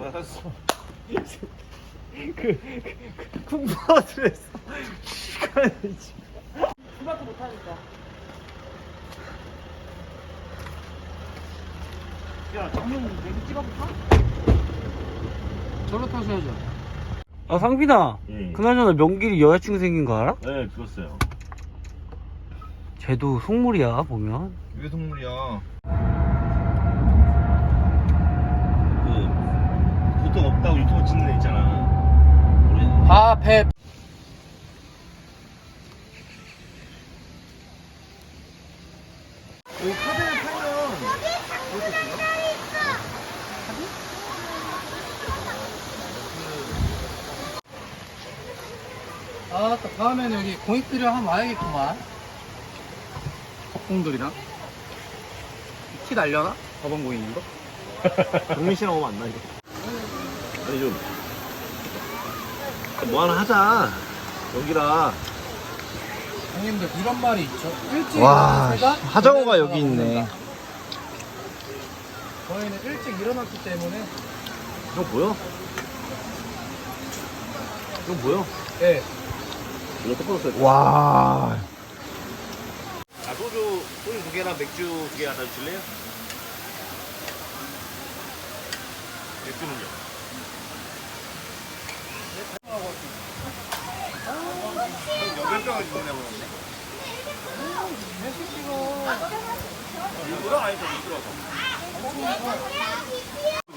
알았어. 쿵파드레스 시간이 지금 수밖에 못하니까. 야 장면 내기 찍어볼까? 저로 타셔야죠. 아 상빈아 예. 그나저나 명길이 여자친구 생긴 거 알아? 네, 죽었어요. 쟤도 속물이야 보면 왜 동물이야? 없다고 유튜브 찍는 애 있잖아. 아, 배. 이 카드를 팔면 아, 또 다음에는 여기 공익들이 한번 와야겠구만. 덕공들이랑. 티 날려나? 저번 공익인 거? 동민 씨랑 오면 안 나죠? 좀. 뭐 하나 하자. 여기라. 형님들 이런 말이 있죠. 일찍 와, 일어나서 하정우가 여기 있네. 먹는다. 저희는 일찍 일어났기 때문에 이거 뭐야? 이거 뭐야? 예. 이거 똑바로 써야 돼. 와. 아, 소주, 소주 두 개랑 맥주 두 개 하나 주실래요? 맥주는요? 일부러 아니죠, 일부러서.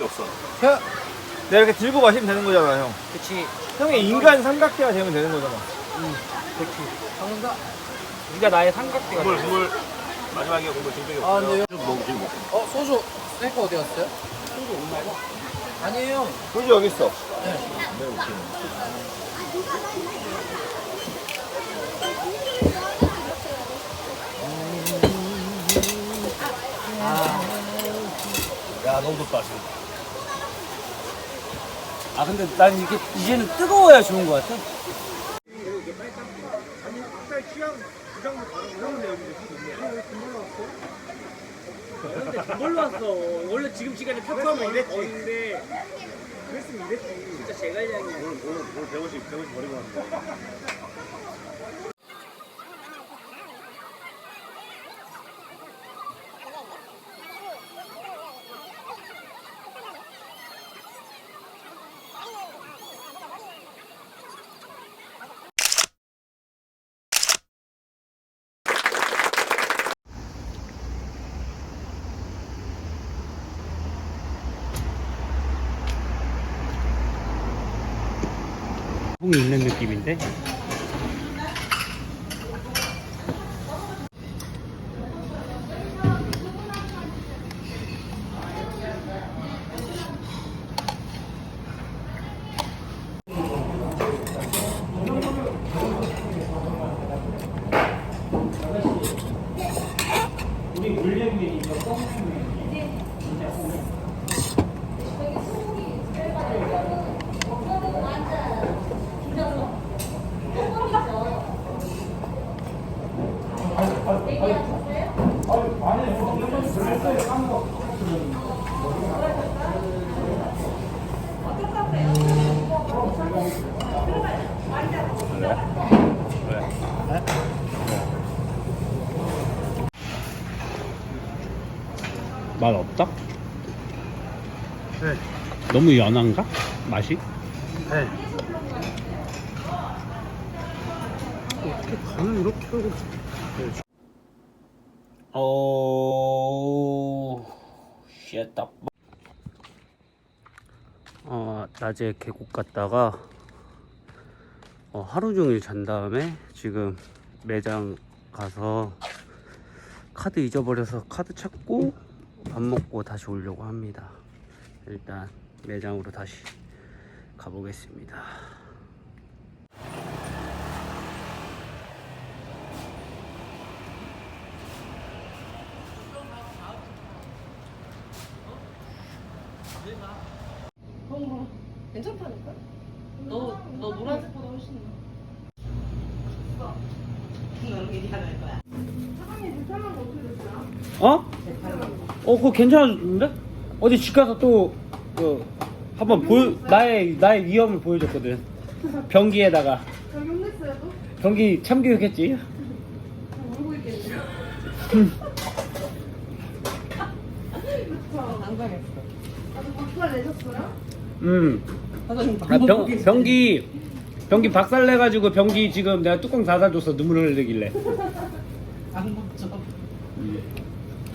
없어. 내가 이렇게 들고 마시면 되는 거잖아, 형. 그치. 형의 인간 삼각대가 되면 되는 거잖아. 방금다. 네가 나의 삼각대가. 국물, 국물. 마지막에 국물 준비해 아, 근데요? 좀 먹고, 지금 먹고. 어, 소주. 셀거 어디 갔어요? 소주 없나요? 아니에요. 소주 여기 있어. 네, 오케이. 야, 너무 덥다, 지금. 아 근데 난 이게 이제는 뜨거워야 좋은 거 같아. 뭘로 왔어 원래 지금 시간에 탑하면 이랬지. 근데 그랬으면 이랬지. 진짜 제갈량이 오늘, 오늘, 오늘 150, 150 버리고 왔는 데. 뽕이 있는 느낌인데 맛 없다? 네. 너무 연한가? 맛이? 네. 어떻게 간을 이렇게 하고. 어... 쉣다 어, 낮에 계곡 갔다가 어, 하루 종일 잔 다음에 지금 매장 가서 카드 잊어버려서 카드 찾고 밥 먹고 다시 오려고 합니다. 일단 매장으로 다시 가보겠습니다. 괜찮다니까? 너, 너 노란색보다 훨씬 나. 어? 어, 그거 괜찮은데? 어디 집 가서 또, 그, 한번 보여 나의 나의 위험을 보여줬거든. 변기에다가 저기 혼냈어요 또? 변기 참교육했지. 울고 있겠네. 당당했어. 아주 박수를 내셨어요? 음. 사장님 아, 병, 변기 변기 박살 내가지고 변기 지금 내가 뚜껑 닫아줘서 눈물을 흘리길래 방법적.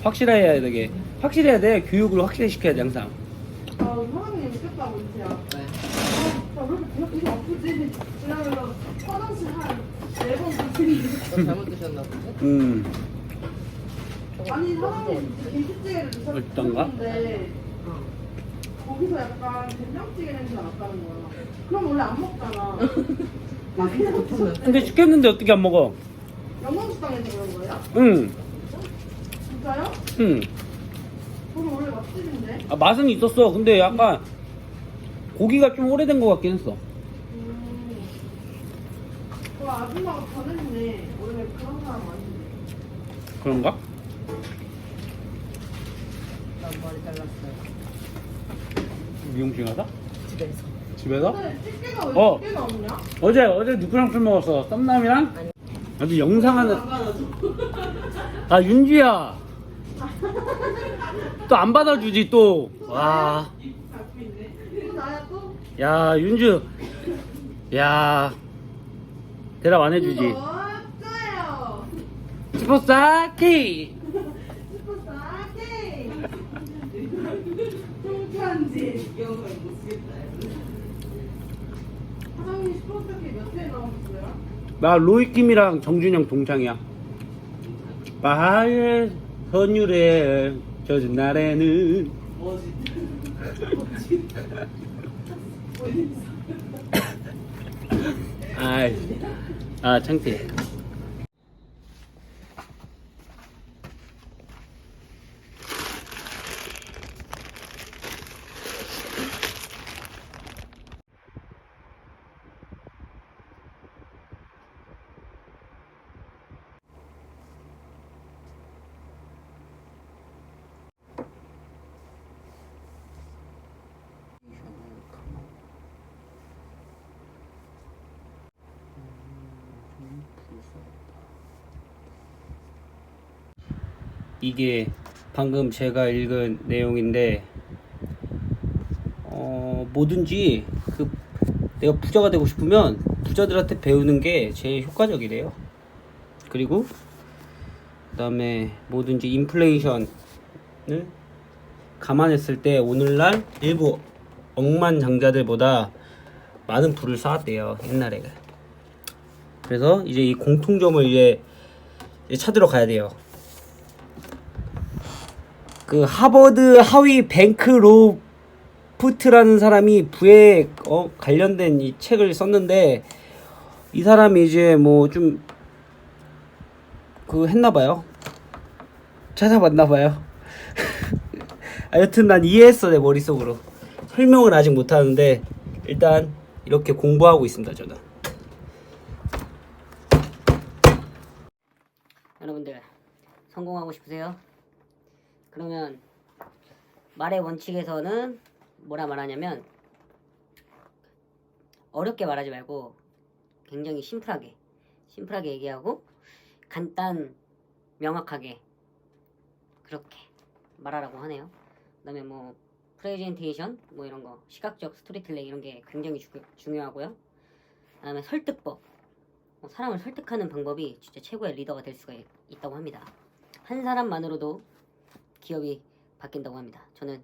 확실해야 되게 확실해야 돼 교육을 확실히 시켜야 돼 항상 아, 우리 사장님 웃겼다고 진짜. 네. 아, 왜 이렇게 배가 아프지? 이러면서 화장실 한네번. 아까 잘못 드셨나 보지? 음 아니, 사장님 김치찌개를 어떤가? 드셨는데 거기서 약간 된장찌개 냄새가 났다는 거야. 그럼 원래 안 먹잖아. 그냥 근데 시켰는데 어떻게 안 먹어 영광식당에서 그런 거예요? 응 진짜요? 응. 거기 원래 맛집인데? 아, 맛은 있었어 근데 약간 고기가 좀 오래된 것 같긴 했어 음. 그 아줌마가 변했네. 원래 그런 사람 아닌데. 그런가? 난 머리 잘랐어요. 미용실 가서? 집에서. 집에서? 근데 집게가 왜 어. 어제 어제 누구랑 술 먹었어? 썸남이랑? 아주 영상 하나 아 윤주야 또 안 받아주지 또와야 갖고 있네. 또 나야 또? 윤주 야 대답 안 해주지 어쩌요? 슈퍼스타케 통편지 사장님 슈퍼스타케 몇 회에 나오셨어요? 나 로이킴이랑 정준영 동창이야 바하의 선율에 젖은 날에는 아이 아 창피해 이게 방금 제가 읽은 내용인데 어, 뭐든지 그 내가 부자가 되고 싶으면 부자들한테 배우는 게 제일 효과적이래요. 그리고 그다음에 뭐든지 인플레이션을 감안했을 때 오늘날 일부 억만장자들보다 많은 부를 쌓았대요 옛날에. 그래서 이제 이 공통점을 이제 찾으러 가야 돼요. 그 하버드 하위 뱅크 로프트라는 사람이 부에 어, 관련된 이 책을 썼는데 이 사람이 이제 뭐 좀 그 했나봐요. 찾아봤나봐요. 아, 여튼 난 이해했어 내 머릿속으로. 설명을 아직 못하는데 일단 이렇게 공부하고 있습니다 저는. 여러분들 성공하고 싶으세요? 그러면 말의 원칙에서는 뭐라 말하냐면 어렵게 말하지 말고 굉장히 심플하게 심플하게 얘기하고 간단 명확하게 그렇게 말하라고 하네요. 그다음에 뭐 프레젠테이션 뭐 이런 거 시각적 스토리텔링 이런 게 굉장히 주, 중요하고요. 그다음에 설득법 어, 사람을 설득하는 방법이 진짜 최고의 리더가 될 수가 있, 있다고 합니다. 한 사람만으로도 기업이 바뀐다고 합니다. 저는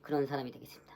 그런 사람이 되겠습니다.